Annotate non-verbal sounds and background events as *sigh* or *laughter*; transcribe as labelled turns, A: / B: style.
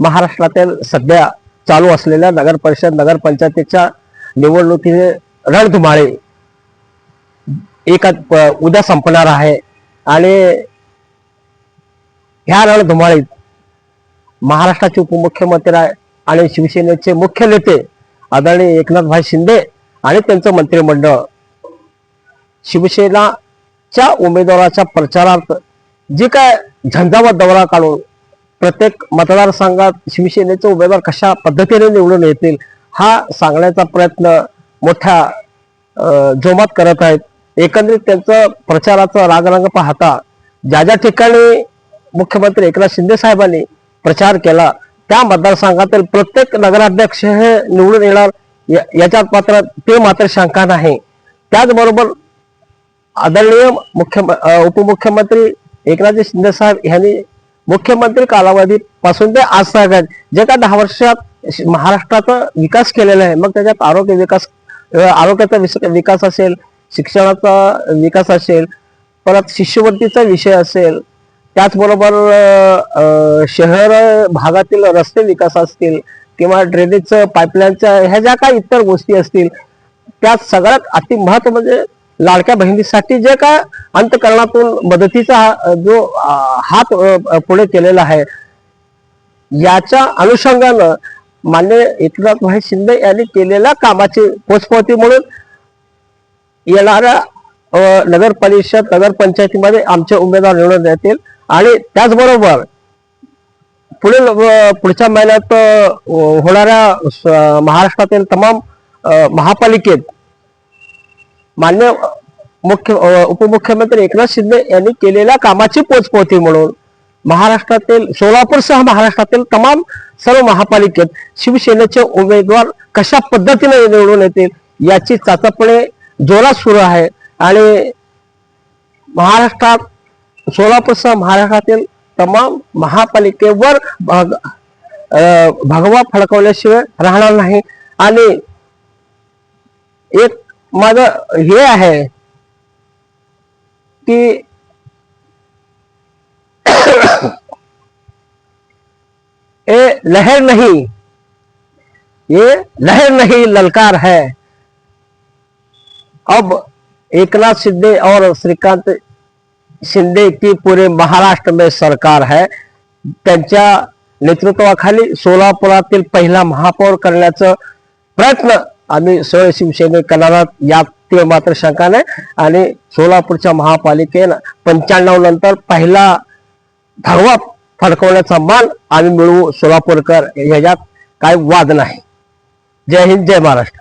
A: महाराष्ट्रातील सध्या चालू असलेल्या नगर परिषद नगर पंचायतीच्या निवडणुकीचे रणधुमाळे एका उद्या संपणार आहे. आणि ह्या रणधुमाळीत महाराष्ट्राचे उपमुख्यमंत्री आहे आणि शिवसेनेचे मुख्य नेते आदरणीय एकनाथभाई शिंदे आणि त्यांचं मंत्रिमंडळ. शिवसेनाच्या उमेदवाराच्या प्रचारार्थ जे काय झंझावत दौरा काढून प्रत्येक मतदारसंघात शिवसेनेचे उमेदवार कशा पद्धतीने निवडून येतील हा सांगण्याचा प्रयत्न मोठ्या जोमात करत आहेत. एकंदरीत त्यांचं प्रचाराचा रागरंग पाहता ज्या ज्या ठिकाणी मुख्यमंत्री एकनाथ शिंदे साहेबांनी प्रचार केला त्या मतदारसंघातील प्रत्येक नगराध्यक्ष हे निवडून येणार या- याच्यात मात्र ते मात्र शंका नाही. त्याचबरोबर आदरणीय मुख्य उपमुख्यमंत्री एकनाथजी शिंदे साहेब यांनी मुख्यमंत्री कालावधीपासून ते आज आहेत जे का दहा वर्षात श- महाराष्ट्राचा विकास केलेला आहे मग त्याच्यात आरोग्य विकास आरोग्याचा विस- विकास असेल शिक्षणाचा विकास असेल परत शिष्यवृत्तीचा विषय असेल त्याचबरोबर शहर भागातील रस्ते विकास असतील किंवा ड्रेनेजचं पाईपलाईनच्या ह्या ज्या काही इतर गोष्टी असतील त्यात सगळ्यात अति महत्त्व म्हणजे लाडक्या बहिणीसाठी जे काय अंतकरणातून मदतीचा जो हात पुढे केलेला आहे याच्या अनुषंगानं मान्य एकनाथभाई शिंदे यांनी केलेल्या कामाची पोचपावती म्हणून येणाऱ्या नगर परिषद नगर पंचायतीमध्ये आमचे उमेदवार निवडून येतील. आणि त्याचबरोबर पुढील पुढच्या महिन्यात होणाऱ्या महाराष्ट्रातील तमाम महापालिकेत मान्य मुख्य उपमुख्यमंत्री एकनाथ शिंदे यांनी केलेल्या कामाची पोचपोती म्हणून महाराष्ट्रातील सोलापूरसह महाराष्ट्रातील तमाम सर्व महापालिकेत शिवसेनेचे उमेदवार कशा पद्धतीने निवडून येतील याची चाचपणे जोरात सुरू आहे. आणि महाराष्ट्रात सोलापूरसह महाराष्ट्रातील तमाम महापालिकेवर भग अं, भगवा फडकवल्याशिवाय राहणार नाही. आणि एक माझं हे आहे की *coughs* ए लहर नहीं ये लहर नहीं ललकार है। अब एकनाथ शिंदे और श्रीकांत शिंदे की पूरे महाराष्ट्र में सरकार है। त्यांच्या नेतृत्वाखाली सोलापुरातील पहिला महापौर करण्याचं प्रयत्न आम्ही सरळ शिवसेने करणार यात ते मात्र शंका नाही. आणि सोलापूरच्या महापालिकेनं पंच्याण्णव नंतर पहिला धावा फडकवण्याचा मान आम्ही मिळवू सोलापूरकर. ह्याच्यात काही वाद नाही. जय हिंद जय महाराष्ट्र.